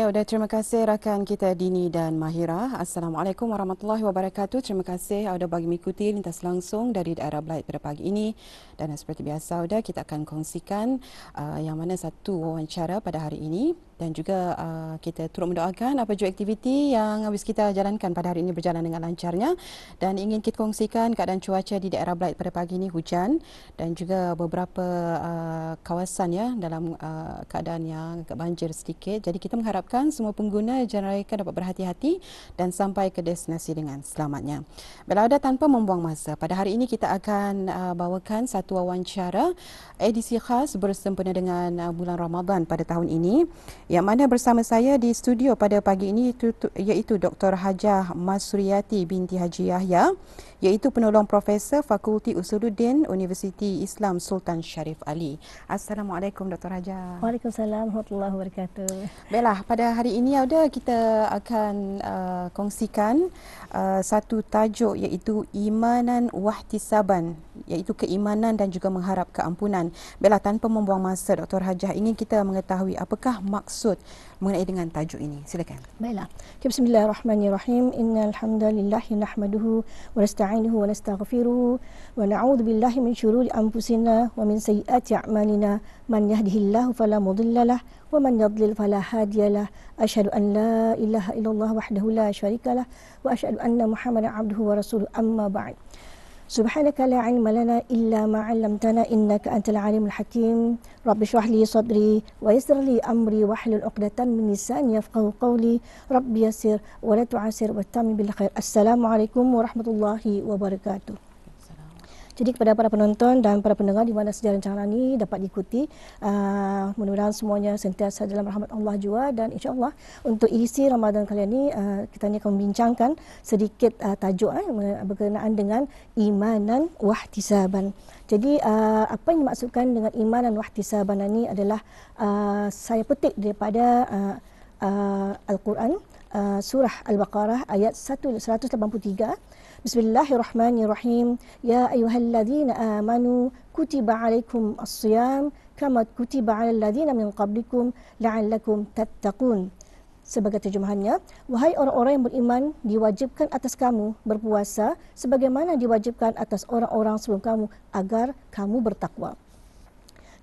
Ya, sudah terima kasih rakan kita Dini dan Mahira. Assalamualaikum warahmatullahi wabarakatuh. Terima kasih sudah bagi mengikuti lintas langsung dari daerah Blight pada pagi ini. Dan seperti biasa, sudah kita akan kongsikan uh, yang mana satu wawancara pada hari ini dan juga uh, kita turut mendoakan apa jua aktiviti yang habis kita jalankan pada hari ini berjalan dengan lancarnya. Dan ingin kita kongsikan keadaan cuaca di daerah Blight pada pagi ini hujan. Dan juga beberapa uh, kawasan ya dalam uh, keadaan yang agak banjir sedikit. Jadi kita mengharapkan semua pengguna jalan raya dapat berhati-hati dan sampai ke destinasi dengan selamatnya. Bila ada tanpa membuang masa. Pada hari ini kita akan uh, bawakan satu wawancara edisi khas bersempena dengan uh, bulan Ramadan pada tahun ini yang mana bersama saya di studio pada pagi ini itu, iaitu Dr. Hajah Masriyati binti Haji Yahya iaitu penolong profesor Fakulti Usuluddin Universiti Islam Sultan Sharif Ali. Assalamualaikum Dr. Hajah. Waalaikumsalam warahmatullahi wabarakatuh. Baiklah, pada hari ini ada kita akan uh, kongsikan uh, satu tajuk iaitu imanan wahtisaban iaitu keimanan dan juga mengharap keampunan. Baiklah, tanpa membuang masa Dr. Hajah ingin kita mengetahui apakah maksud mengenai dengan tajuk ini. Silakan. Baiklah. Bismillahirrahmanirrahim. Innal hamdalillah nahmaduhu wa nasta'inuhu wa nastaghfiruhu wa na'udzu billahi min shururi anfusina wa min sayyiati a'malina. Man yahdihillahu fala mudhillalah wa man yadlil fala hadiyalah. Asyhadu an la ilaha illallah wahdahu la syarikalah wa asyhadu anna Muhammadan abduhu wa rasuluhu amma سبحانك لا علم لنا إلا ما علمتنا إنك أنت العليم الحكيم رب اشرح لي صدري ويسر لي أمري واحلل عقدة من لساني يفقه قولي رب يسر ولا تعسر واتم بالخير السلام عليكم ورحمة الله وبركاته jadi kepada para penonton dan para pendengar di mana sejarah rancangan ini dapat diikuti, uh, mudah-mudahan semuanya sentiasa dalam rahmat Allah juga dan insya-Allah untuk isi Ramadan kali ini uh, kita akan membincangkan sedikit uh, tajuk uh, berkenaan dengan imanan wahtisaban. Jadi uh, apa yang dimaksudkan dengan imanan wahtisaban ini adalah uh, saya petik daripada uh, uh, Al-Quran uh, surah Al-Baqarah ayat 183 Bismillahirrahmanirrahim. Ya ayyuhalladzina amanu kutiba alaikum as-siyam kama kutiba alal ladzina min qablikum la'allakum tattaqun. Sebagai terjemahannya, wahai orang-orang yang beriman, diwajibkan atas kamu berpuasa sebagaimana diwajibkan atas orang-orang sebelum kamu agar kamu bertakwa.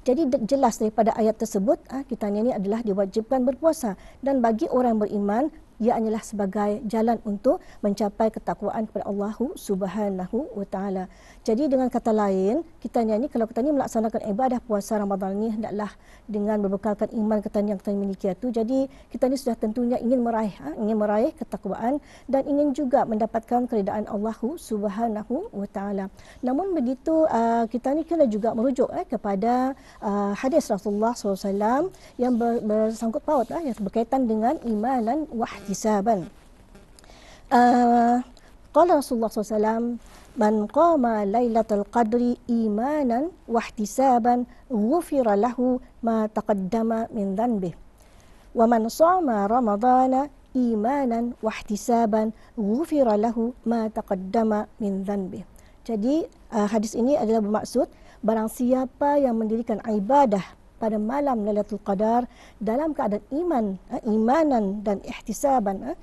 Jadi jelas daripada ayat tersebut, ah, kita ini adalah diwajibkan berpuasa dan bagi orang beriman ia hanyalah sebagai jalan untuk mencapai ketakwaan kepada Allah Subhanahu wa taala. Jadi dengan kata lain, kita ni kalau kita ni melaksanakan ibadah puasa Ramadan ni hendaklah dengan berbekalkan iman kita yang kita miliki itu. Jadi kita ni sudah tentunya ingin meraih ha, ingin meraih ketakwaan dan ingin juga mendapatkan keridaan Allah Subhanahu wa taala. Namun begitu uh, kita ni kena juga merujuk eh, kepada uh, hadis Rasulullah SAW yang bersangkut paut uh, yang berkaitan dengan imanan wahid ihtisaban. Uh, qala Rasulullah SAW, man qama lailatul qadri imanan wa ihtisaban ghufira lahu ma taqaddama min dhanbih. Wa man shama ramadana imanan wa ihtisaban ghufira lahu ma taqaddama min dhanbih. Jadi uh, hadis ini adalah bermaksud barang siapa yang mendirikan ibadah pada malam Lailatul Qadar dalam keadaan iman, eh, imanan dan ihtisaban eh,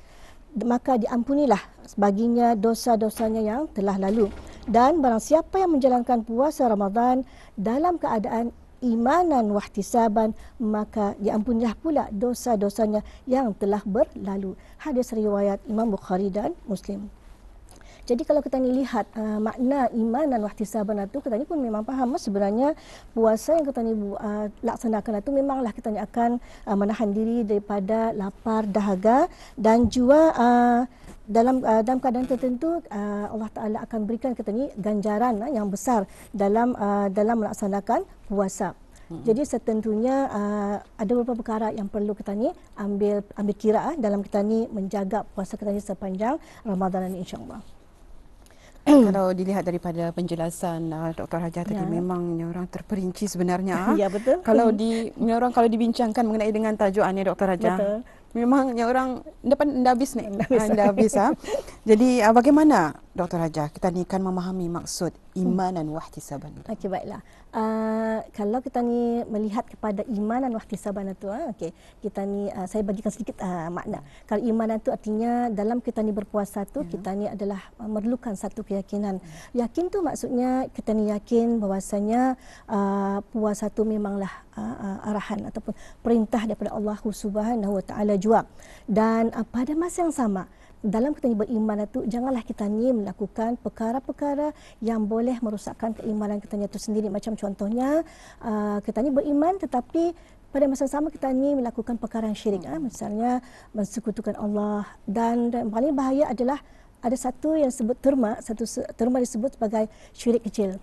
maka diampunilah baginya dosa-dosanya yang telah lalu. Dan barang siapa yang menjalankan puasa Ramadan dalam keadaan imanan wahtisaban maka diampunilah pula dosa-dosanya yang telah berlalu. Hadis riwayat Imam Bukhari dan Muslim jadi kalau kita ni lihat uh, makna iman dan wahtisaban itu, kita ni pun memang faham sebenarnya puasa yang kita ni uh, laksanakan itu memanglah kita ni akan uh, menahan diri daripada lapar, dahaga dan juga uh, dalam uh, dalam keadaan tertentu uh, Allah Taala akan berikan kita ni ganjaran uh, yang besar dalam uh, dalam melaksanakan puasa. Hmm. Jadi setentunya uh, ada beberapa perkara yang perlu kita ni ambil ambil kira uh, dalam kita ni menjaga puasa kita ni sepanjang Ramadan ini insya-Allah. Kalau dilihat daripada penjelasan uh, Dr. Haja tadi ya. memang orang terperinci sebenarnya. ya betul. Kalau di orang kalau dibincangkan mengenai dengan tajuk ni Dr. Haja. Betul. Memang orang dapat dah habis ni. Dah habis. Ha. Jadi uh, bagaimana Dr. Raja, kita ni akan memahami maksud iman dan wahtisaban. Okey, baiklah. Uh, kalau kita ni melihat kepada iman dan wahtisaban itu, uh, okey, kita ni uh, saya bagikan sedikit uh, makna. Kalau iman itu artinya dalam kita ni berpuasa tu, ya. kita ni adalah memerlukan satu keyakinan. Ya. Yakin tu maksudnya kita ni yakin bahwasanya uh, puasa tu memanglah uh, uh, arahan ataupun perintah daripada Allah Subhanahu Wa Taala juga. Dan uh, pada masa yang sama, dalam kita beriman itu janganlah kita ni melakukan perkara-perkara yang boleh merosakkan keimanan kita itu sendiri macam contohnya uh, kita ni beriman tetapi pada masa sama kita ni melakukan perkara yang syirik hmm. misalnya mensekutukan Allah dan, dan paling bahaya adalah ada satu yang disebut terma satu terma disebut sebagai syirik kecil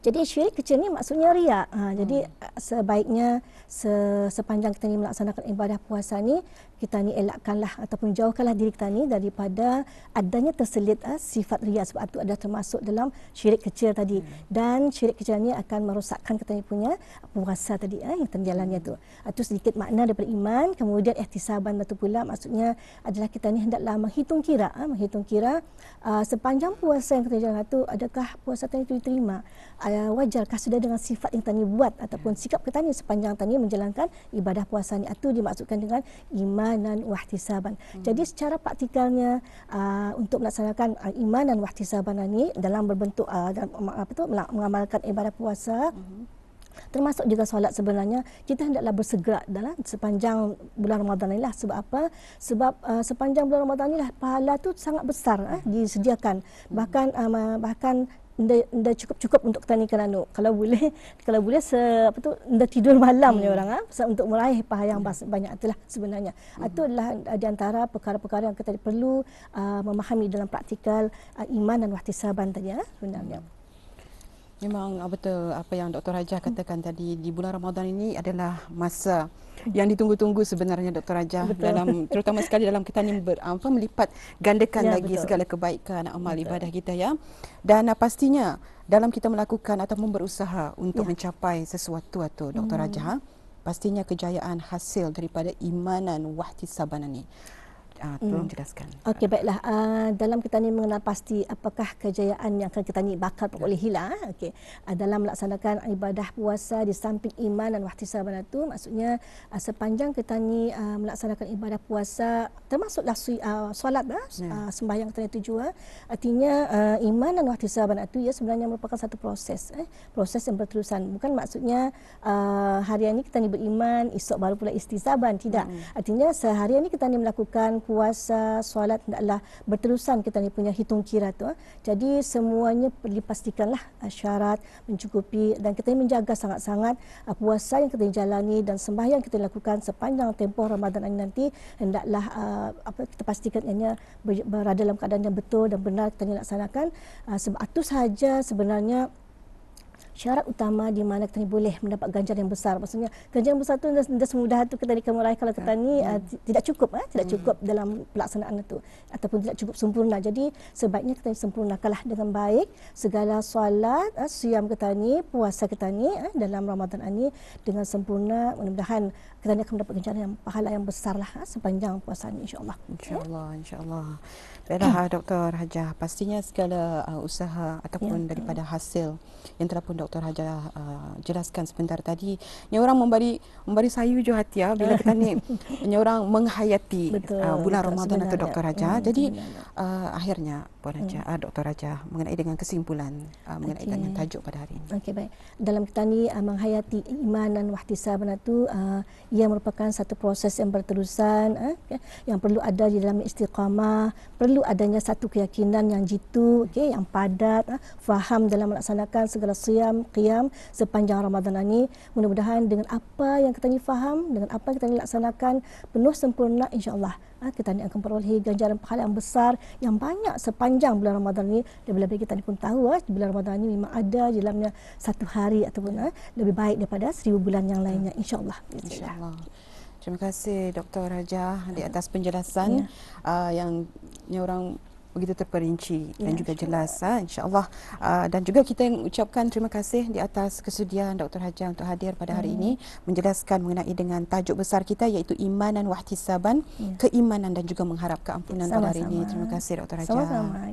jadi syirik kecil ni maksudnya riak. Ha, jadi hmm. sebaiknya se, sepanjang kita ni melaksanakan ibadah puasa ni, kita ni elakkanlah ataupun jauhkanlah diri kita ni daripada adanya terselit ha, sifat riak sebab itu ada termasuk dalam syirik kecil tadi. Hmm. Dan syirik kecil ni akan merosakkan kita ni punya puasa tadi ha, yang terjalannya tu. Itu sedikit makna daripada iman. Kemudian ihtisaban betul pula maksudnya adalah kita ni hendaklah menghitung kira. Ha, menghitung kira uh, sepanjang puasa yang kita jalankan tu adakah puasa tadi itu diterima uh, wajarkah sudah dengan sifat yang tani buat ataupun sikap kita ni sepanjang tani menjalankan ibadah puasa ni itu dimaksudkan dengan iman dan wahtisaban. Hmm. Jadi secara praktikalnya uh, untuk melaksanakan uh, iman dan wahtisaban ni dalam berbentuk uh, dalam, apa tu mengamalkan ibadah puasa hmm. termasuk juga solat sebenarnya kita hendaklah bersegera dalam sepanjang bulan Ramadan inilah. Sebab apa? Sebab uh, sepanjang bulan Ramadan inilah pahala tu sangat besar uh, disediakan. Bahkan uh, bahkan nda cukup-cukup untuk tani kerana kalau boleh kalau boleh se apa tu nda tidur malam hmm. ni orang ah untuk meraih pahala yang hmm. banyak itulah sebenarnya hmm. itu adalah di antara perkara-perkara yang kita perlu uh, memahami dalam praktikal uh, iman dan wahtisaban tadi ya sebenarnya hmm. Memang betul apa yang Dr. Raja katakan hmm. tadi di bulan Ramadan ini adalah masa yang ditunggu-tunggu sebenarnya Dr. Raja betul. dalam terutama sekali dalam kita ni ber, apa melipat gandakan ya, lagi betul. segala kebaikan amal betul. ibadah kita ya. Dan uh, pastinya dalam kita melakukan ataupun berusaha untuk ya. mencapai sesuatu atau Dr. Hmm. Raja pastinya kejayaan hasil daripada imanan wahtisaban ini uh, tolong hmm. jelaskan. Okey baiklah. Uh, dalam kita ni mengenal pasti apakah kejayaan yang akan kita ni bakal boleh hilang okey. Uh, dalam melaksanakan ibadah puasa di samping iman dan wahtisaban itu maksudnya uh, sepanjang kita ni uh, melaksanakan ibadah puasa termasuklah uh, solat uh, uh, sembahyang kita itu juga artinya uh, iman dan wahtisaban itu ya sebenarnya merupakan satu proses eh. Proses yang berterusan. Bukan maksudnya uh, hari ini kita ni beriman esok baru pula istisaban tidak. Hmm. artinya sehari ini kita ni melakukan puasa, solat adalah berterusan kita ni punya hitung kira tu. Ah. Jadi semuanya dipastikanlah ah, syarat mencukupi dan kita menjaga sangat-sangat ah, puasa yang kita jalani dan sembahyang kita lakukan sepanjang tempoh Ramadan ini nanti hendaklah apa kita pastikan ianya berada dalam keadaan yang betul dan benar kita laksanakan sebab itu sahaja sebenarnya syarat utama di mana kita boleh mendapat ganjaran yang besar. Maksudnya ganjaran besar tu tidak semudah tu kita akan meraih kalau kita ni hmm. uh, tidak cukup eh? tidak hmm. cukup dalam pelaksanaan itu ataupun tidak cukup sempurna. Jadi sebaiknya kita sempurnakanlah dengan baik segala solat, uh, siam kita ni, puasa kita ni uh, dalam Ramadan ini dengan sempurna. Mudah-mudahan kita akan mendapat ganjaran yang pahala yang besar lah uh, sepanjang puasa ini insya-Allah. Insya-Allah, insya-Allah. Baiklah Dr. Hajah, pastinya segala uh, usaha ataupun ya. daripada hasil yang telah pun Dr. Hajah uh, jelaskan sebentar tadi, ni orang memberi memberi sayu jo hati ya bila kita ni ni orang menghayati betul, uh, bulan betul, Ramadan atau Dr. Hajah. Hmm, Jadi uh, akhirnya Puan Hajah, hmm. uh, Dr. Hajah mengenai dengan kesimpulan uh, mengenai okay. dengan tajuk pada hari ini. Okey baik. Dalam kita ni uh, menghayati iman dan wahtisaban itu uh, ia merupakan satu proses yang berterusan uh, yang perlu ada di dalam istiqamah, perlu adanya satu keyakinan yang jitu, okay, yang padat, ha, faham dalam melaksanakan segala siam, qiyam sepanjang Ramadan ini. Mudah-mudahan dengan apa yang kita ni faham, dengan apa yang kita ni laksanakan penuh sempurna insya-Allah ha, kita ni akan peroleh ganjaran pahala yang besar yang banyak sepanjang bulan Ramadan ini. Bila kita ni pun tahu ha, bulan Ramadan ini memang ada di dalamnya satu hari ataupun ha, lebih baik daripada seribu bulan yang lainnya insya-Allah. Insya-Allah. Terima kasih Dr. Raja di atas penjelasan ya. uh, yang yang orang begitu terperinci ya, dan juga jelas ha, insyaallah uh, dan juga kita ucapkan terima kasih di atas kesediaan Dr Haja untuk hadir pada hari hmm. ini menjelaskan mengenai dengan tajuk besar kita iaitu iman dan wahtisaban ya. keimanan dan juga mengharap keampunan pada hari ini. Terima kasih Dr Haja sama-sama